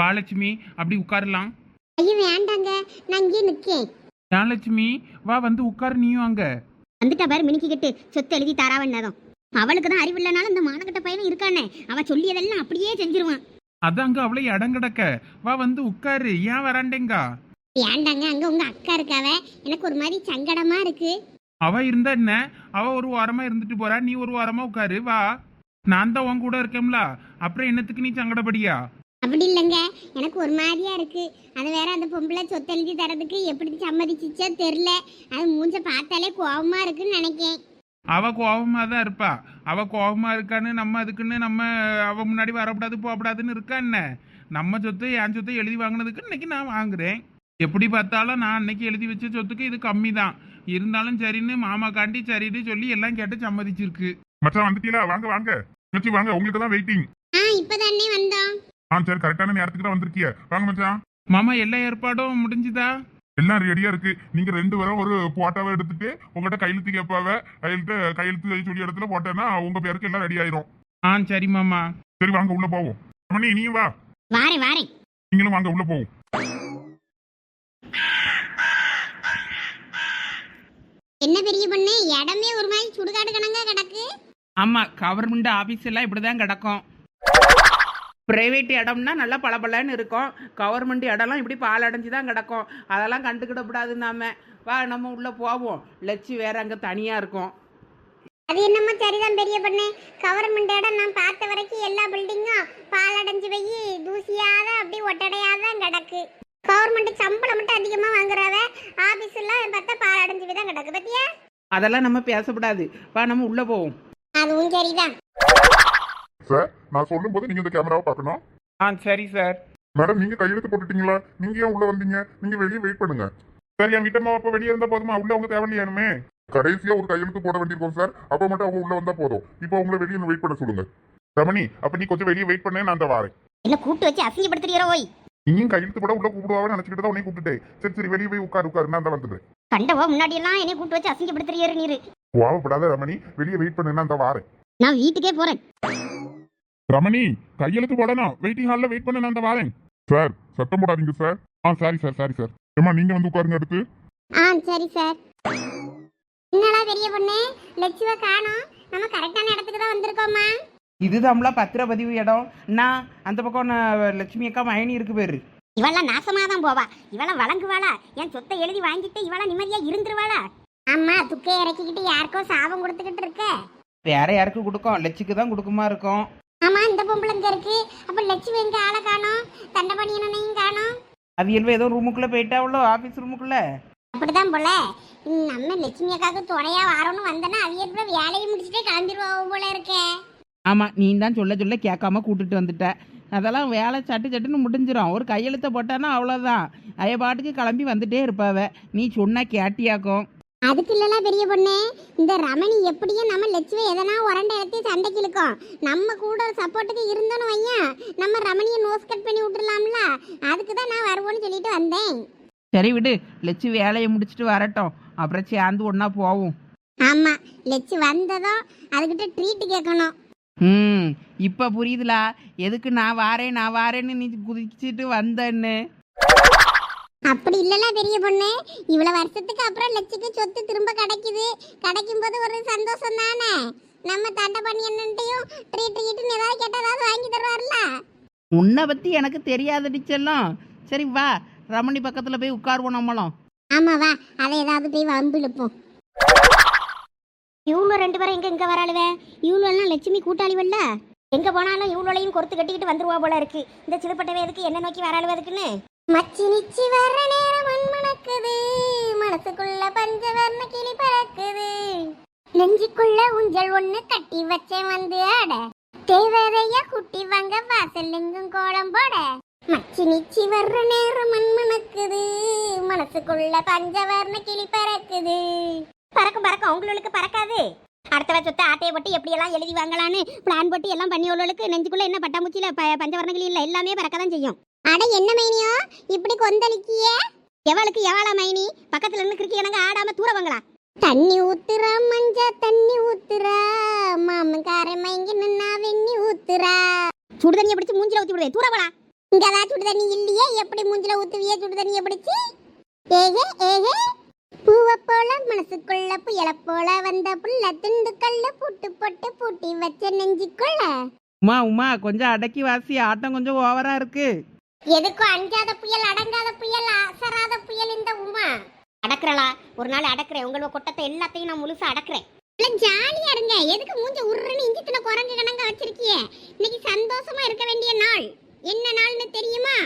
வா லட்சுமி அப்படி உட்காரலாம். ஐயோ வேண்டாங்க. நான் இங்கே நிற்கேன் ஏன் லட்சுமி வா வந்து உட்காரு நீயும் அங்க. வந்துட்டா பாரு மினிக்கிட்டு சொத்து எழுதி தராவன்னதும் அவளுக்கு தான் அறிவு இல்லைனாலும் இந்த மானக்கட்ட பையனும் இருக்கானே. அவ சொல்லியதெல்லாம் அப்படியே செஞ்சிருவான். அதான் அங்க அவளை இடம் கிடக்க. வா வந்து உட்காரு. ஏன் வராண்டேங்கா? ஏண்டாங்க அங்க உங்க அக்கா இருக்காவ. எனக்கு ஒரு மாதிரி சங்கடமா இருக்கு. அவ இருந்தா என்ன? அவ ஒரு வாரமா இருந்துட்டு போறா. நீ ஒரு வாரமா உட்காரு. வா. நான் தான் உன் கூட இருக்கேன்ல அப்புறம் என்னத்துக்கு நீ சங்கடப்படியா? அப்படி இல்லைங்க. எனக்கு ஒரு மாதிரியா இருக்கு. அது வேற அந்த பொம்பளை சொத்து எழுதி தரதுக்கு எப்படி சம்மதிச்சிச்சோ தெரில அது மூஞ்ச பார்த்தாலே கோவமா இருக்குன்னு நினைக்கேன். அவ கோபமா தான் இருப்பா. அவ கோபமா இருக்கான்னு நம்ம அதுக்குன்னு நம்ம அவ முன்னாடி வரக்கூடாது போகக்கூடாதுன்னு இருக்கா என்ன? நம்ம சொத்து என் சொத்தை எழுதி வாங்கினதுக்கு இன்னைக்கு நான் வாங்குறேன். எப்படி பார்த்தாலும் நான் அன்னைக்கு எழுதி வச்ச சொத்துக்கு இது கம்மி தான் இருந்தாலும் சரின்னு மாமா காண்டி சரின்னு சொல்லி எல்லாம் கேட்டு சம்மதிச்சிருக்கு. மச்சான் வந்துட்டீங்களா? வாங்க வாங்க. மச்சி வாங்க. உங்களுக்கு தான் வெயிட்டிங் ஆ இப்பதானே வந்தோம். ஆ சரி கரெக்டான நேரத்துக்கு தான் வந்திருக்கிய. வாங்க மச்சான். மாமா எல்லா ஏற்பாடும் முடிஞ்சுதா? எல்லாம் ரெடியா இருக்கு. நீங்க ரெண்டு பேரும் ஒரு போட்டோவை எடுத்துட்டு உங்ககிட்ட கையெழுத்து கேட்பாவ கையெழுத்து கையெழுத்து சொல்லி இடத்துல போட்டேன்னா உங்க பேருக்கு எல்லாம் ரெடி ஆயிரும். ஆ சரி மாமா. சரி வாங்க உள்ள போவோம். ரமணி நீயும் வா. வாரேன் வாரேன் நீங்களும் வாங்க உள்ள போவோம். என்ன பெரிய பொண்ணு? இடமே ஒரு மாதிரி சுடுகாடு கணங்கா கிடக்கு. ஆமா கவர்மெண்ட் ஆபீஸ் எல்லாம் இப்படிதான் கிடக்கும். பிரைவேட் இடம்னா நல்லா பளபளன்னு இருக்கும். கவர்மெண்ட் இடம்லாம் இப்படி பால் அடைஞ்சு தான் கிடக்கும். அதெல்லாம் கண்டுக்கிடக்கூடாது நாம. வா நம்ம உள்ள போவோம். லட்சி வேற அங்க தனியா இருக்கும். அது என்னமோ சரிதான் பெரிய பொண்ணு. கவர்மெண்ட் இடம் நான் பார்த்த வரைக்கும் எல்லா பில்டிங்கும் பாலடைஞ்சு போய் தூசியாத அப்படி ஒட்டடையாதான் கிடக்கு. கவர்மெண்ட் சம்பளம் மட்டும் அதிகமா வாங்குறாவ. ஆபீஸ் எல்லாம் பார்த்தா பாலடைஞ்சு போய் தான் கிடக்கு. பத்தியா? அதெல்லாம் நம்ம பேசக்கூடாது வா நம்ம உள்ள போவோம். அதுவும் சரிதான். சார் நான் சொல்லும் போது நீங்க இந்த கேமராவை பார்க்கணும். ஆ சரி சார் மேடம் நீங்க கையெழுத்து போட்டுட்டீங்களா? நீங்க ஏன் உள்ள வந்தீங்க? நீங்க வெளியே வெயிட் பண்ணுங்க. சார் என் வீட்டம்மா அப்ப வெளியே இருந்தா போதுமா? உள்ள அவங்க தேவையில்லையானுமே? கடைசியா ஒரு கையெழுத்து போட வேண்டியிருக்கோம் சார் அப்ப மட்டும் அவங்க உள்ள வந்தா போதும். இப்போ உங்களை வெளியே வெயிட் பண்ண சொல்லுங்க. ரமணி அப்ப நீ கொஞ்சம் வெளியே வெயிட் பண்ண நான் அந்த வாரேன். என்ன கூப்பிட்டு வச்சு அசிங்கப்படுத்துறீரோ ஓய் நீயும் கையெழுத்து போட உள்ள கூப்பிடுவான்னு நினைச்சுக்கிட்டு தான் உன்னை கூப்பிட்டுட்டேன். சரி சரி வெளியே போய் உட்காரு உட்காரு நான் தான் வந்துடுறேன் கண்டவோ முன்னாடி எல்லாம் என்னை கூப்பிட்டு வச்சு அசிங்கப்படுத்துறீரு நீரு. கோவப்படாத ரமணி வெளியே வெயிட் பண்ணு நான் அந்த வாரேன். நான் வீட்டுக்கே போறேன். ரமணி கையெழுத்து போடணும். வெயிட்டிங் ஹால்ல வெயிட் பண்ண நான் அந்த வாரேன். சார் சத்தம் போடாதீங்க சார் ஆ சாரி சார் சாரி சார் ஏமா நீங்க வந்து உட்காருங்க அடுத்து. ஆ சரி சார் என்னடா பெரிய பொண்ணு? லட்சுவ காணோம். நம்ம கரெக்டான இடத்துக்கு தான் வந்திருக்கோமா இதுதான்ல பத்திரப்பதிவு இடம். நான் அந்த பக்கம் நான் லட்சுமி அக்கா மயனி இருக்கு பேரு. இவெல்லாம் நாசமா தான் போவா. இவெல்லாம் வழங்குவாளா? என் சொத்தை எழுதி வாங்கிட்டு இவெல்லாம் நிம்மதியா இருந்துருவாளா? ஆமா துக்கை இறக்கிக்கிட்டு யாருக்கோ சாபம் கொடுத்துக்கிட்டு இருக்க. வேற யாருக்கு கொடுக்கும்? லட்சுக்கு தான் கொடுக்குமா இருக்கும். ஆமா இந்த பொம்பளை இங்க இருக்கு. அப்ப லட்சுமி எங்க ஆளை காணோம்? தண்டபணி என்னனையும் காணோம். அது எல்வ ஏதோ ரூமுக்குள்ள போயிட்டாவளோ ஆபீஸ் ரூமுக்குள்ள? அப்படிதான் போல. நம்ம லட்சுமி அக்காவுக்கு துணையா வரணும்னு வந்தனா அவிய வேலையை முடிச்சுட்டே கிளம்பிடுவாங்க போல இருக்கே. ஆமா நீ தான் சொல்ல சொல்ல கேட்காம கூட்டிட்டு வந்துட்ட. அதெல்லாம் வேலை சட்டு சட்டுன்னு முடிஞ்சிடும் ஒரு கையெழுத்த போட்டானா அவ்வளோதான் அய பாட்டுக்கு கிளம்பி வந்துட்டே இருப்பாவ. நீ சொன்னா கேட்டியாக்கும். அதுக்கு இல்லல பெரிய பொண்ணு இந்த ரமணி எப்படியும் நம்ம லட்சுமி எதனா உரண்ட இடத்தையும் சண்டைக்கு இழுக்கும். நம்ம கூட சப்போர்ட்டுக்கு இருந்தோன்னு வையன். நம்ம ரமணியை நோஸ் கட் பண்ணி விட்டுறலாம்ல. அதுக்கு தான் நான் வருவோன்னு சொல்லிட்டு வந்தேன். சரி விடு லட்சு வேலையை முடிச்சிட்டு வரட்டும். அப்புறம் சேர்ந்து ஒன்றா போவோம். ஆமா லட்சு வந்ததும் அதுகிட்ட ட்ரீட் கேட்கணும். ம் இப்போ புரியுதுலா? எதுக்கு நான் வாரேன் நான் வாரேன்னு நீ குதிச்சிட்டு வந்தேன்னு? அப்படி இல்லல பெரிய பொண்ணு. இவ்வளவு வருஷத்துக்கு அப்புறம் லட்சுக்கு சொத்து திரும்ப கிடைக்குது. கிடைக்கும் போது ஒரு சந்தோஷம் தானே நம்ம தண்டை பண்ணி என்னன்ட்டையும் ட்ரீட் ட்ரீட்னு ஏதாவது கேட்டால் ஏதாவது வாங்கி தருவார்ல உன்னை பற்றி எனக்கு தெரியாதடி செல்லம். சரி வா. ரமணி பக்கத்தில் போய் உட்காருவோம் நம்மளும். ஆமா வா. அதை ஏதாவது போய் வம்பு இழுப்போம். இவ்வளோ ரெண்டு பேரும் எங்க இங்க வராளுவே? இவ்வளோலாம் லட்சுமி கூட்டாளிவல்ல எங்க போனாலும் இவ்வளோலையும் கொடுத்து கட்டிக்கிட்டு வந்துருவா போல இருக்கு. இந்த சிலுப்பட்டவே எதுக்கு? என்ன நோக்கி வராளுவே எதுக்குன்னு மச்சி நிச்சி வர்ற நேரம் மண் மணக்குது மனசுக்குள்ள பஞ்சவர்ண கிளி பறக்குது. நெஞ்சுக்குள்ள ஊஞ்சல் ஒண்ணு கட்டி வச்ச வந்து ஆட தேவதைய குட்டி வாங்க வாசல் எங்கும் கோலம் போட. மச்சி நிச்சி வர்ற நேரம் மண் மணக்குது மனசுக்குள்ள பஞ்சவர்ண கிளி பறக்குது. பறக்கும் பறக்கும். அவங்களுக்கு பறக்காது. அடுத்த சொத்தை ஆட்டையை போட்டு எப்படி எல்லாம் எழுதி வாங்கலான்னு பிளான் போட்டு எல்லாம் பண்ணி உள்ளவளுக்கு நெஞ்சுக்குள்ள என்ன பட்டாமுச்சியில் ப- பஞ்சவர்ண கிளி எல்லாமே பறக்க தான் செய்யும். அட என்ன மைனியோ? இப்படி கொந்தளிக்கியே? எவளுக்கு எவளா மைனி? பக்கத்துல இருந்து கிறுக்கி எனக்கு ஆடாம தூரவங்களா? தண்ணி ஊத்துறா மஞ்சா தண்ணி ஊத்துறா. மாமன்கார மயங்கி நின்னா வெண்ணி ஊத்துறா. சுடு தண்ணியை பிடிச்சு மூஞ்சில ஊத்தி விடுவே தூரவளா? இங்கதான் சுடு தண்ணி இல்லையே. எப்படி மூஞ்சில ஊத்துவியே? சுடு தண்ணியை பிடிச்சி. ஏகே ஏகே. பூவை போல மனசுக்குள்ள புயல போல வந்த புள்ள துண்டுக்கல்ல பூட்டு போட்டு பூட்டி வச்ச நெஞ்சுக்குள்ள. உமா உமா கொஞ்சம் அடக்கி வாசி. ஆட்டம் கொஞ்சம் ஓவரா இருக்கு. எதுக்கும் அஞ்சாத புயல் அடங்காத புயல் அசராத புயல் இந்த உமா. அடக்குறலா ஒரு நாள் அடக்குறேன். உங்களோட கொட்டத்தை எல்லாத்தையும் நான் முழுசா அடக்குறேன். ஜாலியா இருங்க. எதுக்கு மூஞ்ச உருன்னு இஞ்சித்துல குரங்கு கணங்க வச்சிருக்கிய? இன்னைக்கு சந்தோஷமா இருக்க வேண்டிய நாள். என்ன நாள்னு தெரியுமா?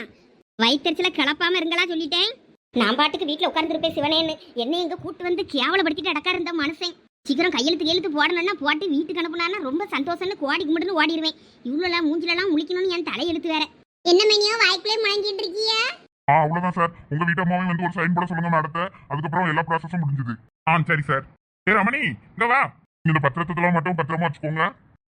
வயிற்றுல கிளப்பாம இருங்களா சொல்லிட்டேன். நான் பாட்டுக்கு வீட்டுல உட்கார்ந்துருப்பேன் சிவனேன்னு. என்ன எங்க கூட்டு வந்து கேவலப்படுத்திட்டு அடக்கா இருந்த மனுஷன். சீக்கிரம் கையெழுத்து கையெழுத்து போடணும்னா போட்டு வீட்டுக்கு அனுப்புனான்னா ரொம்ப சந்தோஷம்னு கோடி கும்பிட்டுன்னு ஓடிடுவேன் இவ்வளோலாம் மூஞ்சிலலாம் முழிக்கணும்னு என் தலையெழுத்து வேற. என்ன மெனியோ வாய்க்குள்ளே முழங்கிட்டு இருக்கியா? ஆ அவ்வளவுதான் சார். உங்க வீட்டு அம்மாவையும் வந்து ஒரு சைன் போட சொல்லுங்க மேடத்தை அதுக்கப்புறம் எல்லா ப்ராசஸும் முடிஞ்சது. ஆ சரி சார். ஏ ரமணி இங்க வா. இந்த பத்திரத்துல மட்டும் பத்திரமா வச்சுக்கோங்க.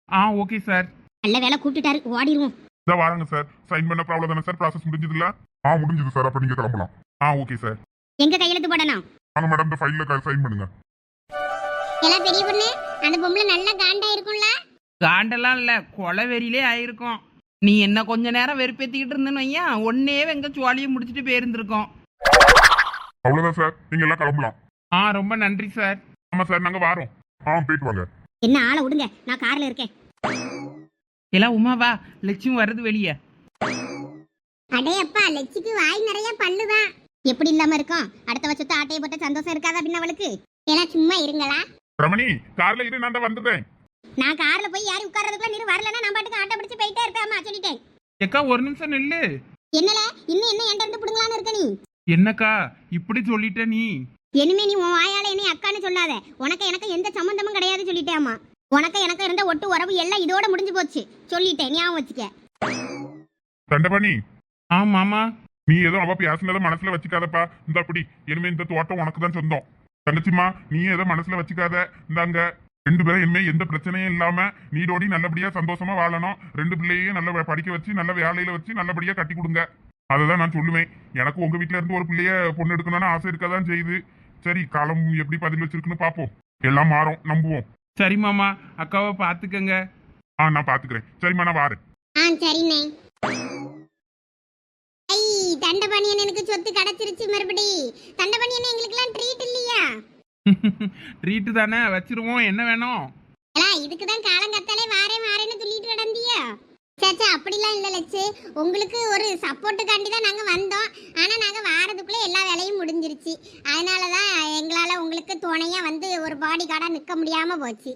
ஆ ஓகே சார். நல்ல வேலை கூப்பிட்டுட்டாரு. ஓடிடுவோம் இதோ வாரங்க சார். சைன் பண்ண ப்ராப்ளம் தானே சார்? ப்ராசஸ் முடிஞ்சது இல்ல? ஆ முடிஞ்சது சார். அப்ப நீங்க கிளம்பலாம். ஆ ஓகே சார். எங்க கையெழுத்து போடணும்? வாங்க மேடம் இந்த ஃபைல்ல சைன் பண்ணுங்க. எல்லாம் பெரிய பொண்ணு அந்த பொம்பளை நல்லா காண்டா இருக்கும்ல காண்டெல்லாம் இல்ல. கொலை வெறியிலே ஆயிருக்கும். நீ என்ன கொஞ்ச நேரம் வெறுப்பேத்திக்கிட்டு இருந்தேன்னு வையா? ஒன்னே வெங்க சுவாலியை முடிச்சுட்டு போயிருந்திருக்கோம். அவ்வளவுதான் சார் நீங்க எல்லாம் கிளம்பலாம். ஆ ரொம்ப நன்றி சார் ஆமா சார் நாங்க வாரோம். ஆ போயிட்டு வாங்க. என்ன ஆளை விடுங்க. நான் கார்ல இருக்கேன். எல்லாம் உமா வா. லட்சுமி வருது வெளியே. அடே அப்பா லட்சிக்கு வாய் நிறைய பல்லுதான் எப்படி இல்லாம இருக்கும்? அடுத்த வருஷத்தை ஆட்டையை போட்ட சந்தோஷம் இருக்காதா பின்ன அவளுக்கு? எல்லாம் சும்மா இருங்களா? ரமணி கார்ல இரு நான் தான் வந்துட்டேன் நான் கார்ல போய் யாரும் உட்கார்றதுக்குள்ள நீர் வரலன்னா நான் பாட்டுக்கு ஆட்டோ பிடிச்சு போயிட்டே இருப்பேம்மா சொல்லிட்டேன் எக்கா ஒரு நிமிஷம் நில்லு. என்னல? இன்னும் என்ன என்கிட்ட இருந்து புடுங்கலான்னு இருக்க நீ? என்னக்கா இப்படி சொல்லிட்ட நீ? இனிமே நீ உன் வாயால என்னை அக்கான்னு சொல்லாத. உனக்கு எனக்கு எந்த சம்மந்தமும் கிடையாது சொல்லிட்டேம்மா. உனக்கு எனக்கு இருந்த ஒட்டு உறவு எல்லாம் இதோட முடிஞ்சு போச்சு. சொல்லிட்டேன் ஞாபகம் வச்சுக்க. தண்டபாணி. ஆ மாமா. நீ ஏதோ அவ பேசுனதை மனசுல வச்சுக்காதப்பா. இந்த அப்படி இனிமே இந்த தோட்டம் உனக்கு தான் சொந்தம். தங்கச்சிம்மா நீ ஏதோ மனசுல வச்சுக்காத. இந்தாங்க. ரெண்டு பேரும் இனிமே எந்த பிரச்சனையும் இல்லாம நீடோடி நல்லபடியா சந்தோஷமா வாழணும். ரெண்டு பிள்ளையையும் நல்ல படிக்க வச்சு நல்ல வேலையில வச்சு நல்லபடியா கட்டி கொடுங்க. அதுதான் நான் சொல்லுவேன். எனக்கு உங்க வீட்ல இருந்து ஒரு பிள்ளைய பொண்ணு எடுக்கணும்னு ஆசை இருக்கதான் செய்யுது. சரி காலம் எப்படி பதில் வச்சிருக்குன்னு பாப்போம். எல்லாம் மாறும் நம்புவோம். சரி மாமா அக்காவை பார்த்துக்கங்க ஆ நான் பாத்துக்கிறேன். சரிம்மா நான் வாரேன் ஆ சரிண்ணே. ஐ தண்டபாணியன் எனக்கு சொத்து கிடைச்சிருச்சு மறுபடி. தண்டபாணியன் எங்களுக்கெல்லாம் ட்ரீட் இல்லையா? ட்ரீட் தானே வச்சிருவோம். என்ன வேணும்? இதுக்கு தான் காலங்கத்தாலே வாரேன் வாரேன்னு சொல்லிட்டு கிடந்தியா. சேச்சா அப்படிலாம் இல்லை லட்சு. உங்களுக்கு ஒரு சப்போர்ட்டுக்காண்டி தான் நாங்கள் வந்தோம். ஆனால் நாங்கள் வாரதுக்குள்ளே எல்லா வேலையும் முடிஞ்சிருச்சு. அதனால தான் எங்களால் உங்களுக்கு துணையாக வந்து ஒரு பாடி கார்டாக நிற்க முடியாமல் போச்சு.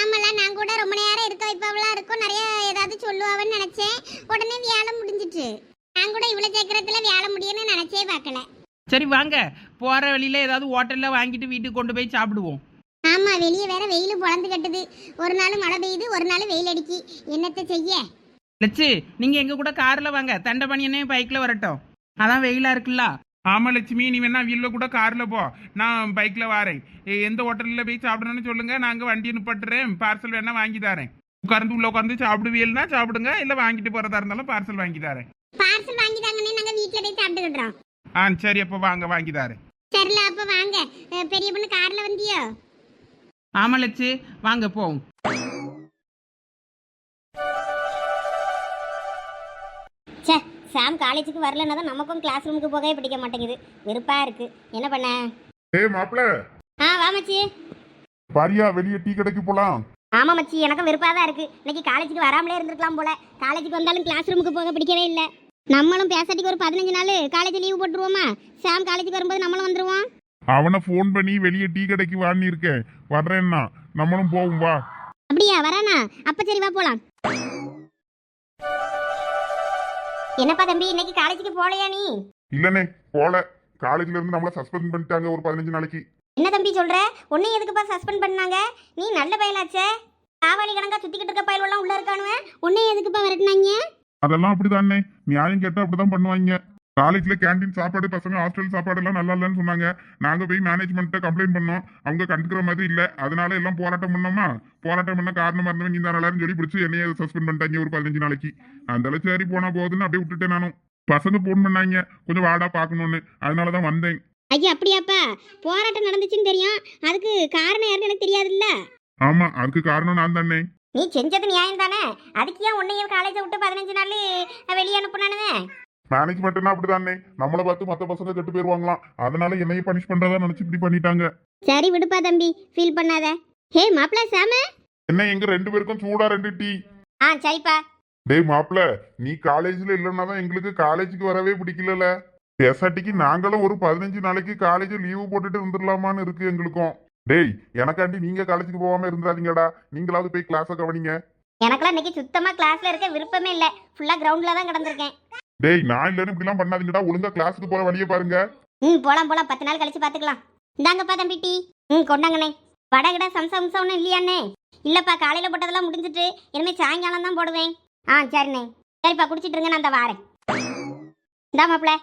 ஆமாம்ல நான் கூட ரொம்ப நேரம் இருக்க வைப்பவளாக இருக்கும். நிறைய ஏதாவது சொல்லுவாவன்னு நினச்சேன். உடனே வேலை முடிஞ்சிட்டு. நான் கூட இவ்வளோ சீக்கிரத்தில் வேலை முடியும்னு நினச்சே பார்க்கல. சரி வாங்க. போற வழியில ஏதாவது ஹோட்டல்ல வாங்கிட்டு வீட்டுக்கு கொண்டு போய் சாப்பிடுவோம். ஆமா வெளியே வேற வெயில் பொழந்து கட்டுது. ஒரு நாள் மழை பெய்யுது ஒரு நாள் வெயில் அடிக்கி. என்னத்தை செய்ய? லட்சு நீங்க எங்க கூட கார்ல வாங்க. தண்டபணியனே பைக்ல வரட்டும். அதான் வெயிலா இருக்குல்ல. ஆமா லட்சுமி நீ வேணா வீல்ல கூட கார்ல போ. நான் பைக்ல வாரேன். எந்த ஹோட்டல்ல போய் சாப்பிடணும்னு சொல்லுங்க. நாங்க வண்டியை நிப்பாட்டுறேன். பார்சல் வேணா வாங்கி தரேன். உட்கார்ந்து உள்ள உட்கார்ந்து சாப்பிடுவீல்னா சாப்பிடுங்க. இல்ல வாங்கிட்டு போறதா இருந்தாலும் பார்சல் வாங்கி தரேன். பார்சல் வாங்கி தாங்கன்னே நாங்க வீட்ல போய் சாப்பிட்டுக்கிட்டோம் ஆ சரி அப்ப வாங்க வாங்கி தரேன் சரில அப்ப வாங்க. அஹ், பெரிய பொண்ணு கார்ல வந்தியோ? ஆமா லட்சு. வாங்க போவோம். சே சாம் காலேஜுக்கு வரலன்னா தான் நமக்கும் கிளாஸ் ரூமுக்கு போகவே பிடிக்க மாட்டேங்குது. வெறுப்பா இருக்கு. என்ன பண்ண? ஏய் மாப்பிள்ள ஆ வா மச்சி. பாரியா வெளியே டீ கடைக்கு போலாம். ஆமா மச்சி. எனக்கும் வெறுப்பா தான் இருக்கு. இன்னைக்கு காலேஜுக்கு வராமலே இருந்திருக்கலாம் போல. காலேஜுக்கு வந்தாலும் கிளாஸ் ரூமுக்கு போக பிடிக்கவே இல்லை. நம்மளும் பேசாட்டிக்கு ஒரு பதினஞ்சு நாள் காலேஜ் லீவு போட்டுருவோமா? சாம் காலேஜுக்கு வரும்போது நம்மளும் வந்துருவோம். அவனை ஃபோன் பண்ணி வெளியே டீ கடைக்கு வான்னு இருக்கேன். வர்றேன்னா நம்மளும் போவோம் வா. அப்படியா வரானா? அப்ப சரி வா போலாம். என்னப்பா தம்பி இன்னைக்கு காலேஜுக்கு போலையா நீ? இல்லனே போல. காலேஜ்ல இருந்து நம்மள சஸ்பெண்ட் பண்ணிட்டாங்க ஒரு பதினஞ்சு நாளைக்கு. என்ன தம்பி சொல்ற? உன்னை எதுக்குப்பா சஸ்பெண்ட் பண்ணாங்க? நீ நல்ல பயலாச்சே. காவாலி கணக்கா சுத்திக்கிட்டு இருக்க பயலெல்லாம் உள்ள இருக்கானுவ? உன்னை எதுக்குப்பா விரட்டினாங்க? அதெல்லாம் அப்படிதானே நியாயம் கேட்டா அப்படிதான் பண்ணுவாங்க. காலேஜ்ல கேண்டீன் சாப்பாடு பசங்க ஹாஸ்டல் சாப்பாடு எல்லாம் நல்லா இல்லைன்னு சொன்னாங்க. நாங்க போய் மேனேஜ்மெண்ட்ட கம்ப்ளைண்ட் பண்ணோம். அவங்க கண்டுக்கிற மாதிரி இல்ல. அதனால எல்லாம் போராட்டம் பண்ணோமா? போராட்டம் பண்ண காரணமா இருந்தவங்க நீ தான் சொல்லி பிடிச்சி என்னைய சஸ்பெண்ட் பண்ணிட்டாங்க ஒரு பதினஞ்சு நாளைக்கு. அந்த சரி போனா போகுதுன்னு அப்படியே விட்டுட்டேன் நானும். பசங்க போன் பண்ணாங்க. கொஞ்சம் வாடா பார்க்கணும்னு. அதனாலதான் வந்தேன். ஐயா அப்படியாப்பா? போராட்டம் நடந்துச்சுன்னு தெரியும். அதுக்கு காரணம் யாருன்னு எனக்கு தெரியாதுல்ல? ஆமா அதுக்கு காரணம் நான் தானே. நீ செஞ்சது நியாயம் தானே அதுக்கு ஏன் உன்னையும் காலேஜை விட்டு பதினஞ்சு நாள் வெளியே அனுப்புனானுங்க? மேனேஜ்மெண்ட்னா அப்படிதானே? நம்மளை பார்த்து மத்த பசங்க கெட்டு போயிருவாங்களாம். அதனால என்னையும் பனிஷ் பண்றதா நினைச்சு இப்படி பண்ணிட்டாங்க. சரி விடுப்பா தம்பி ஃபீல் பண்ணாத. ஹே மாப்பிள்ள சாம? என்ன எங்க ரெண்டு பேருக்கும் சூடா ரெண்டு டீ? ஆ சரிப்பா. டேய் மாப்பிள நீ காலேஜ்ல இல்லைன்னா தான் எங்களுக்கு காலேஜுக்கு வரவே பிடிக்கலல. பேசாட்டிக்கு நாங்களும் ஒரு பதினஞ்சு நாளைக்கு காலேஜ் லீவு போட்டுட்டு இருந்துடலாமான்னு இருக்கு எங்களுக்கும். டேய் எனக்காண்டி நீங்க காலேஜுக்கு போகாம இருந்துடாதீங்கடா நீங்களாவது போய் கிளாஸை கவனிங்க. எனக்கெல்லாம் இன்னைக்கு சுத்தமா கிளாஸ்ல இருக்க விருப்பமே இல்ல. ஃபுல்லா கிரவுண்ட்ல தான் கிடந்திருக்கேன். டேய் நான் இல்லைன்னு இப்படிலாம் பண்ணாதீங்கடா. ஒழுங்கா கிளாஸுக்கு போற வழியை பாருங்க. ம் போலாம் போலாம். பத்து நாள் கழிச்சு பாத்துக்கலாம். இந்தாங்கப்பா தம்பி டீ. ம் கொண்டாங்கண்ணே. வடகிட சம்சா அம்சம் ஒன்றும் இல்லையாண்ணே? இல்லப்பா காலையில போட்டதெல்லாம் முடிஞ்சிட்டு இனிமே சாயங்காலம் தான் போடுவேன். ஆ சரிண்ணே. சரிப்பா குடிச்சிட்டு இருங்க நான் அந்த வாரேன். இந்தா மாப்பிள்ள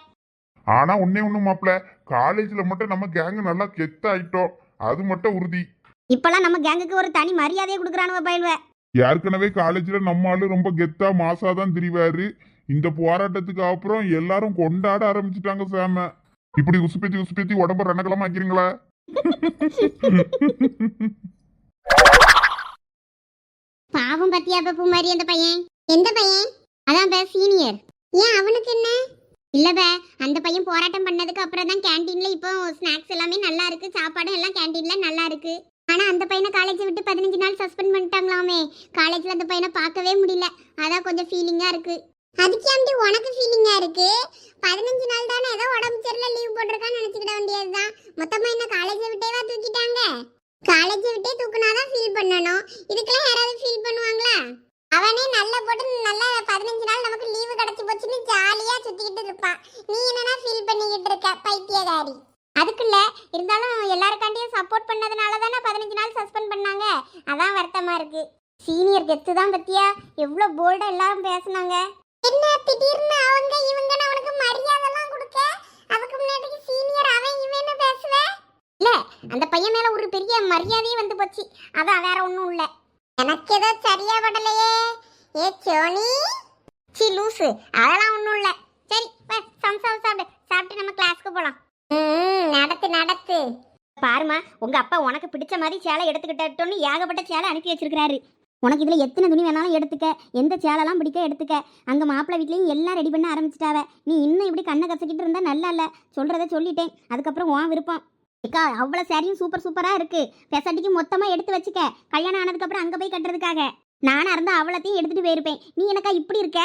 ஆனா ஒன்னே ஒண்ணு மாப்பிள. காலேஜ்ல மட்டும் நம்ம கேங் நல்லா கெத்த ஆயிட்டோம் அது மட்டும் உறுதி. இப்பெல்லாம் நம்ம கேங்குக்கு ஒரு தனி மரியாதையை கொடுக்குறானுவ பயில்வ. ஏற்கனவே காலேஜ்ல நம்ம ஆளு ரொம்ப கெத்தா மாசாதான் திரிவாரு. இந்த போராட்டத்துக்கு அப்புறம் எல்லாரும் கொண்டாட ஆரம்பிச்சிட்டாங்க சாம. இப்படி உசுப்பேத்தி உசுப்பேத்தி உடம்ப ரணக்கலமா ஆக்கிறீங்களா பாவம் பத்தியா பப்பு மாதிரி அந்த பையன்? எந்த பையன்? அதான் பே சீனியர் ஏன் அவனுக்கு என்ன? இல்ல அந்த பையன் போராட்டம் பண்ணதுக்கு அப்புறம் தான் கேண்டீன்ல இப்போ ஸ்நாக்ஸ் எல்லாமே நல்லா இருக்கு சாப்பாடு எல்லாம் கேண்டீன்ல நல்லா இருக்கு. ஆனா அந்த பையனை காலேஜ் விட்டு பதினஞ்சு நாள் சஸ்பெண்ட் பண்ணிட்டாங்களாமே. காலேஜ்ல அந்த பையனை பார்க்கவே முடியல. அதான் கொஞ்சம் ஃபீலிங்கா இருக்கு. அதுக்கே அப்படி உனக்கு ஃபீலிங்கா இருக்கு? பதினஞ்சு நாள் தானே ஏதோ உடம்பு சரியில்லை லீவ் போட்டிருக்கான்னு நினைச்சுக்கிட வேண்டியதுதான். மொத்தமா என்ன காலேஜை விட்டேவா தூக்கிட்டாங்க? காலேஜை விட்டே தூக்குனாதான் ஃபீல் பண்ணணும். இதுக்கெல்லாம் யாராவது ஃபீல் பண்ணுவாங்களா? அவனே நல்ல போட்டு நல்லா பதினஞ்சு நாள் நமக்கு லீவு கிடைச்சு போச்சுன்னு ஜாலியா சுத்திக்கிட்டு இருப்பான் நீ என்னன்னா ஃபீல் பண்ணிக்கிட்டு இருக்க பைத்தியகாரி அதுக்குள்ள இருந்தாலும் எல்லாருக்காண்டியும் சப்போர்ட் பண்ணதுனால தானே பதினஞ்சு நாள் சஸ்பெண்ட் பண்ணாங்க? அதான் வருத்தமா இருக்கு. சீனியர் கெத்து தான் பத்தியா? எவ்வளோ போல்டா எல்லாரும் பேசுனாங்க. என்ன திடீர்னு அவங்க இவங்க அவனுக்கு மரியாதைலாம் கொடுக்க? அதுக்கு முன்னாடி சீனியர் அவன் இவன் பேசுவேன் இல்ல அந்த பையன் மேல ஒரு பெரிய மரியாதையே வந்து போச்சு. அதான் வேற ஒன்றும் இல்ல. எனக்கு ஏதோ சரியா படலையே. ஏ சோனி? சி லூசு. அதெல்லாம் ஒண்ணும் இல்ல. சரி வா, சம்சா சாப்பிடு. சாப்பிட்டு நம்ம கிளாஸ்க்கு போலாம். ம் நடத்து நடத்து. பாருமா உங்க அப்பா உனக்கு பிடிச்ச மாதிரி சேலை எடுத்துக்கிட்டோன்னு ஏகப்பட்ட சேலை அனுப்பி வச்சிருக்காரு உனக்கு இதுல எத்தனை துணி வேணாலும் எடுத்துக்க எந்த சேலைலாம் பிடிக்க எடுத்துக்க. அங்க மாப்பிள்ளை வீட்லயும் எல்லாம் ரெடி பண்ண ஆரம்பிச்சிட்டாவ. நீ இன்னும் இப்படி கண்ணை கசக்கிட்டு இருந்தா நல்லா இல்ல. சொல்றத சொல்லிட்டேன். அதுக்கப்புறம் உன் விருப்பம். அக்கா அவ்வளோ சாரியும் சூப்பர் சூப்பராக இருக்கு. பெசாட்டிக்கு மொத்தமாக எடுத்து வச்சுக்க. கல்யாணம் ஆனதுக்கப்புறம் அங்கே போய் கட்டுறதுக்காக. நானாக இருந்தால் அவ்வளோத்தையும் எடுத்துகிட்டு போயிருப்பேன். நீ எனக்கா இப்படி இருக்க?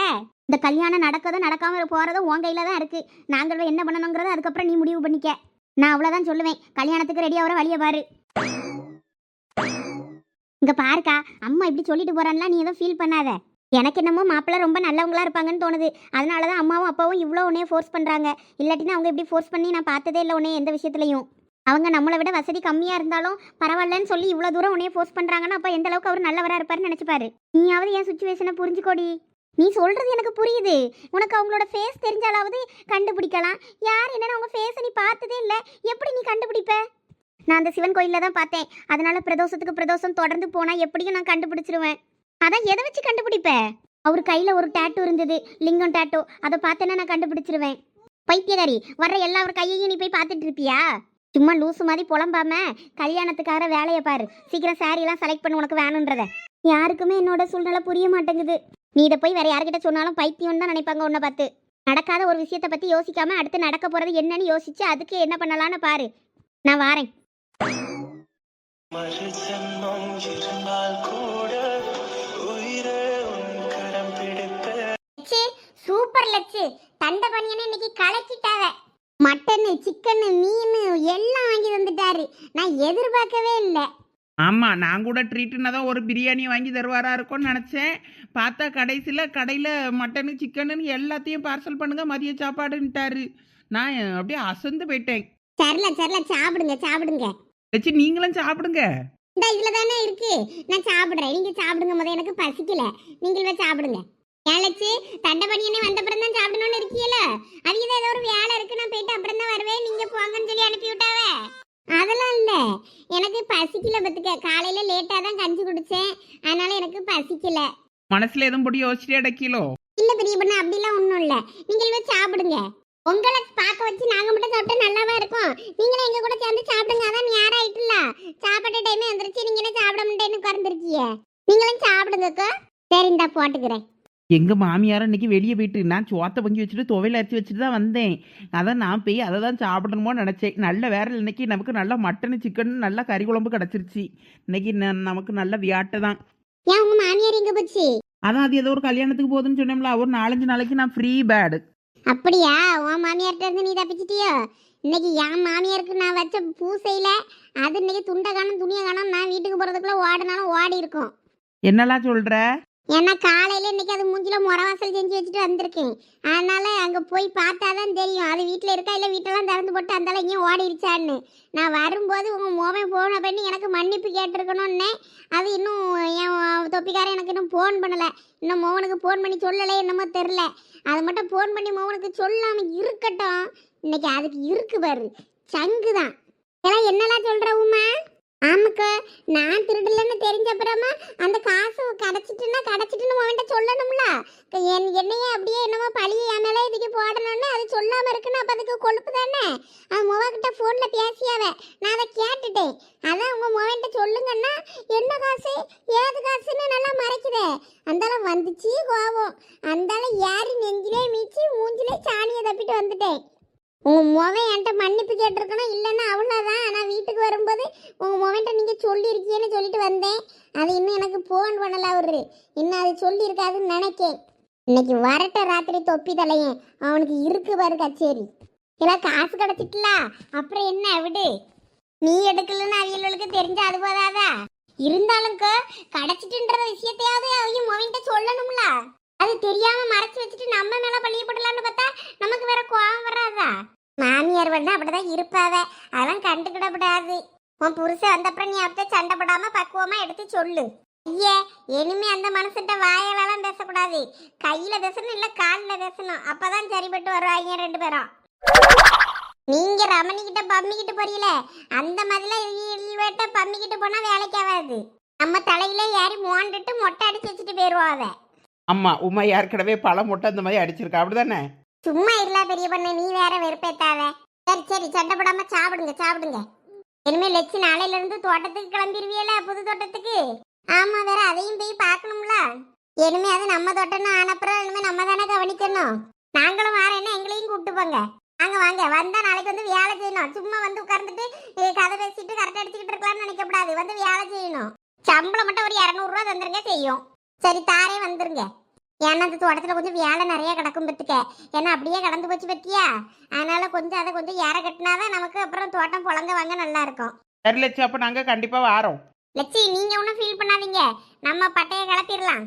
இந்த கல்யாணம் நடக்கதோ நடக்காம போகிறதோ உன் கையில் தான் இருக்குது நாங்கள் என்ன பண்ணணுங்கிறத அதுக்கப்புறம் நீ முடிவு பண்ணிக்க. நான் அவ்வளோதான் சொல்லுவேன். கல்யாணத்துக்கு ரெடி ஆகிற வழியை பாரு. இங்கே பாருக்கா அம்மா இப்படி சொல்லிட்டு போகிறான்லாம் நீ எதுவும் ஃபீல் பண்ணாத. எனக்கு என்னமோ மாப்பிள்ளை ரொம்ப நல்லவங்களா இருப்பாங்கன்னு தோணுது. அதனால தான் அம்மாவும் அப்பாவும் இவ்வளோ உன்னே ஃபோர்ஸ் பண்ணுறாங்க இல்லாட்டினா அவங்க இப்படி ஃபோர்ஸ் பண்ணி நான் பார்த்ததே இல்லை உன்னே எந்த விஷயத்துலையும். அவங்க நம்மளை விட வசதி கம்மியாக இருந்தாலும் பரவாயில்லன்னு சொல்லி இவ்வளோ தூரம் உன்னைய ஃபோர்ஸ் பண்ணுறாங்கன்னா அப்போ எந்த அளவுக்கு அவர் நல்லவராக இருப்பாருன்னு நினச்சிப்பாரு. நீயாவது என் சுச்சுவேஷனை புரிஞ்சுக்கோடி. நீ சொல்கிறது எனக்கு புரியுது. உனக்கு அவங்களோட ஃபேஸ் தெரிஞ்சாலாவது கண்டுபிடிக்கலாம். யார் என்னன்னு அவங்க ஃபேஸை நீ பார்த்ததே இல்லை. எப்படி நீ கண்டுபிடிப்ப? நான் அந்த சிவன் கோயிலில் தான் பார்த்தேன். அதனால் பிரதோஷத்துக்கு பிரதோஷம் தொடர்ந்து போனால் எப்படியும் நான் கண்டுபிடிச்சிருவேன். அதான் எதை வச்சு கண்டுபிடிப்ப? அவர் கையில் ஒரு டேட்டூ இருந்தது. லிங்கம் டேட்டோ அதை பார்த்தேன்னா நான் கண்டுபிடிச்சிருவேன். பைத்தியகாரி வர்ற எல்லா அவர் கையையும் நீ போய் பார்த்துட்டு இருப்பியா? சும்மா லூசு மாதிரி புலம்பாம கல்யாணத்துக்காக வேலையை பாரு. சீக்கிரம் சாரியெல்லாம் எல்லாம் செலக்ட் பண்ணி உனக்கு வேணுன்றத. யாருக்குமே என்னோட சூழ்நிலை புரிய மாட்டேங்குது. நீ இதை போய் வேற யார்கிட்ட சொன்னாலும் பைத்தியம் தான் நினைப்பாங்க உன்னை பார்த்து. நடக்காத ஒரு விஷயத்தை பத்தி யோசிக்காம அடுத்து நடக்க போறது என்னன்னு யோசிச்சு அதுக்கு என்ன பண்ணலாம்னு பாரு. நான் வாரேன். சூப்பர் லட்சு தண்டபணியனை இன்னைக்கு கலக்கிட்டாவ. மட்டனு சிக்கனு மீன் எல்லாம் வாங்கி வந்துட்டாரு நான் எதிர்பார்க்கவே இல்லை. ஆமாம் நான் கூட ட்ரீட்டுனா தான் ஒரு பிரியாணி வாங்கி தருவாரா இருக்கும்னு நினச்சேன். பார்த்தா கடைசியில் கடையில் மட்டனு சிக்கனுன்னு எல்லாத்தையும் பார்சல் பண்ணுங்க மதிய சாப்பாடுன்ட்டாரு. நான் அப்படியே அசந்து போயிட்டேன். சரில சரில சாப்பிடுங்க சாப்பிடுங்க. வச்சு நீங்களும் சாப்பிடுங்க. இந்த இதுல தானே இருக்கு. நான் சாப்பிடுறேன். நீங்க சாப்பிடுங்க முத எனக்கு பசிக்கல. நீங்களே சாப்பிடுங்க. ஏழச்சு தண்டை பணியனே வந்த அப்புறம் தான் சாப்பிடணும்னு இருக்கீல அது ஏதோ ஒரு வேலை இருக்கு. நான் போயிட்டு அப்புறம் தான் வருவேன். நீங்க போங்கன்னு சொல்லி அனுப்பி விட்டாவே? அதெல்லாம் இல்ல. எனக்கு பசிக்கல பத்துக்க. காலையில லேட்டா தான் கஞ்சி குடிச்சேன். அதனால எனக்கு பசிக்கல. மனசில் எதுவும் போட்டு யோசிச்சுட்டே அடக்கிலோ இல்ல பெரிய பொண்ணு அப்படிலாம் ஒண்ணும் இல்ல. நீங்களே சாப்பிடுங்க. உங்களை பார்க்க வச்சு நாங்க மட்டும் சாப்பிட்டா நல்லாவா இருக்கும்? நீங்களும் எங்க கூட சேர்ந்து சாப்பிடுங்க. அதான் நேரம் ஆயிட்டுல சாப்பாட்டு டைமே வந்துருச்சு நீங்க என்ன சாப்பிட முடியேன்னு உட்கார்ந்துருக்கீங்க நீங்களும் சாப்பிடுங்கக்கா. சரி இந்தா போட்டுக்கிறேன். எங்கள் மாமியாரும் இன்னைக்கு வெளியே போயிட்டு நான் சோத்தை பொங்கி வச்சுட்டு துவையில் அரைச்சி வச்சுட்டு தான் வந்தேன். அதான் நான் போய் அதை தான் சாப்பிடணுமோ நினச்சேன். நல்ல வேற இன்னைக்கு நமக்கு நல்லா மட்டனு சிக்கன் நல்லா கறி குழம்பு கிடச்சிருச்சு. இன்னைக்கு நமக்கு நல்ல வியாட்டை தான். ஏன் உங்க மாமியார் எங்க போச்சு? அதான் அது ஏதோ ஒரு கல்யாணத்துக்கு போகுதுன்னு சொன்னோம்ல ஒரு நாலஞ்சு நாளைக்கு நான் ஃப்ரீ பேடு அப்படியா? உன் மாமியார்ட்ட இருந்து நீ தப்பிச்சிட்டியோ? இன்னைக்கு என் மாமியாருக்கு நான் வச்ச பூசையில அது இன்னைக்கு துண்டை காணும் துணியை காணும் நான் வீட்டுக்கு போறதுக்குள்ள ஓடினாலும் ஓடி இருக்கும் என்னலாம் சொல்கிற ஏன்னா காலையில இன்னைக்கு அது மூஞ்சில முறவாசல் செஞ்சு வச்சுட்டு வந்திருக்கேன். அதனால அங்க போய் பார்த்தாதான் தெரியும். அது வீட்டில் இருக்கா இல்லை வீட்டெல்லாம் திறந்து போட்டு அந்தால இங்கேயும் ஓடிடுச்சான்னு நான் வரும்போது உங்க மோபன் போன பண்ணி எனக்கு மன்னிப்பு கேட்டிருக்கணும்னே. அது இன்னும் என் தொப்பிக்காரன் எனக்கு இன்னும் ஃபோன் பண்ணல. இன்னும் மோகனுக்கு ஃபோன் பண்ணி சொல்லலை என்னமோ தெரில அது மட்டும் ஃபோன் பண்ணி மோகனுக்கு சொல்லாம இருக்கட்டும். இன்னைக்கு அதுக்கு இருக்கு பாரு. சங்கு தான் இதெல்லாம் என்னெல்லாம் சொல்கிற உமா? ஆமாக்கா நான் திருடலன்னு தெரிஞ்ச அப்புறமா அந்த காசு கிடச்சிட்டுன்னா கிடச்சிட்டுன்னு அவன்கிட்ட சொல்லணும்ல? என் என்னையே அப்படியே என்னமோ பழிய என் மேலே இதுக்கு போடணும்னு அது சொல்லாமல் இருக்குன்னு அப்போ அதுக்கு கொழுப்பு தானே? அவன் முகக்கிட்ட ஃபோனில் பேசியாவே பேசியாவ. நான் அதை கேட்டுட்டேன். அதான் உங்கள் முவன்கிட்ட சொல்லுங்கன்னா என்ன காசு? ஏது காசுன்னு நல்லா மறைக்குதே. அந்தால வந்துச்சு கோவம். அந்தால ஏறி நெஞ்சிலே மீச்சு மூஞ்சிலே சாணியை தப்பிட்டு வந்துட்டேன். உங்கள் முகம் என்கிட்ட மன்னிப்பு கேட்டிருக்கணும் இல்லைன்னா அவ்வளோதான் நான் வீட்டுக்கு வரும்போது உங்கள் முவன்கிட்ட நீங்கள் சொல்லியிருக்கீன்னு சொல்லிட்டு வந்தேன். அது இன்னும் எனக்கு ஃபோன் பண்ணல அவரு. இன்னும் அது சொல்லியிருக்காதுன்னு நினைக்கேன். இன்னைக்கு வரட்ட ராத்திரி தொப்பி தலையன் அவனுக்கு இருக்கு பாரு கச்சேரி. இல்ல காசு கிடைச்சிட்டல. அப்புறம் என்ன விடு. நீ எடுக்கலன்னு அவியல்களுக்கு தெரிஞ்சா அது போதாதா? இருந்தாலும் கிடைச்சிட்டுன்ற விஷயத்தையாவது அவங்க மொவின்ட்ட சொல்லணும்ல. அது தெரியாம மறைச்சு வச்சுட்டு நம்ம மேல பழியப்படலாம்னு பார்த்தா நமக்கு வேற கோவம் வராதா? மாமியார் வந்து அப்படிதான் இருப்பாவ. அதெல்லாம் கண்டுக்கிடப்படாது. உன் புருஷன் வந்தப்புறம் நீ அப்ப சண்டை போடாம பக்குவமா எடுத்து சொல்லு. ஐயே இனிமே அந்த மனசுட்ட வாயாலலாம் பேசக்கூடாது. கையில பேசணும் இல்ல காலில் பேசணும். அப்பதான் சரிப்பட்டு வருவாங்க ரெண்டு பேரும். நீங்க ரமணிக்கிட்ட பம்மிக்கிட்டு போறீல? அந்த மாதிரிலாம் இல்வேட்ட பம்மி போனா வேலைக்கு ஆகாது. நம்ம தலையில ஏறி மோண்டுட்டு மொட்டை அடிச்சு வச்சுட்டு போயிருவாவ அம்மா உமா ஏற்கனவே பழம் முட்டை அந்த மாதிரி அடிச்சிருக்கா. அப்படிதானே? சும்மா இல்ல பெரிய பொண்ணு நீ வேற வெறுப்பேத்தாத. சரி சரி சண்டை போடாம சாப்பிடுங்க சாப்பிடுங்க. இனிமே லட்சி நாளையில இருந்து தோட்டத்துக்கு கிளம்பிடுவியல புது தோட்டத்துக்கு? ஆமா வேற அதையும் போய் பார்க்கணும்ல. இனிமே அது நம்ம தோட்டம்னு ஆனப்புறம் இனிமே நம்ம தானே கவனிக்கணும். நாங்களும் வாரேன்னா எங்களையும் கூப்பிட்டு போங்க. வாங்க வாங்க வந்தா நாளைக்கு வந்து வேலை செய்யணும். சும்மா வந்து உட்கார்ந்துட்டு கதை பேசிட்டு கரெக்டா அடிச்சுக்கிட்டு இருக்கலாம்னு நினைக்க கூடாது வந்து வேலை செய்யணும். சம்பளம் மட்டும் ஒரு இரநூறுவா தந்துருங்க செய்யும். சரி தாரே வந்துருங்க. ஏன்னா அந்த தோட்டத்துல கொஞ்சம் வேலை நிறைய கிடக்கும் பத்துக்க. ஏன்னா அப்படியே கடந்து போச்சு பத்தியா? அதனால கொஞ்சம் அதை கொஞ்சம் ஏற கட்டினாதான் நமக்கு அப்புறம் தோட்டம் புழங்க வாங்க நல்லா இருக்கும் சரி லட்சம் அப்போ நாங்கள் கண்டிப்பாக வாரோம். லட்சி நீங்க ஒன்றும் ஃபீல் பண்ணாதீங்க. நம்ம பட்டையை கிளப்பிடலாம்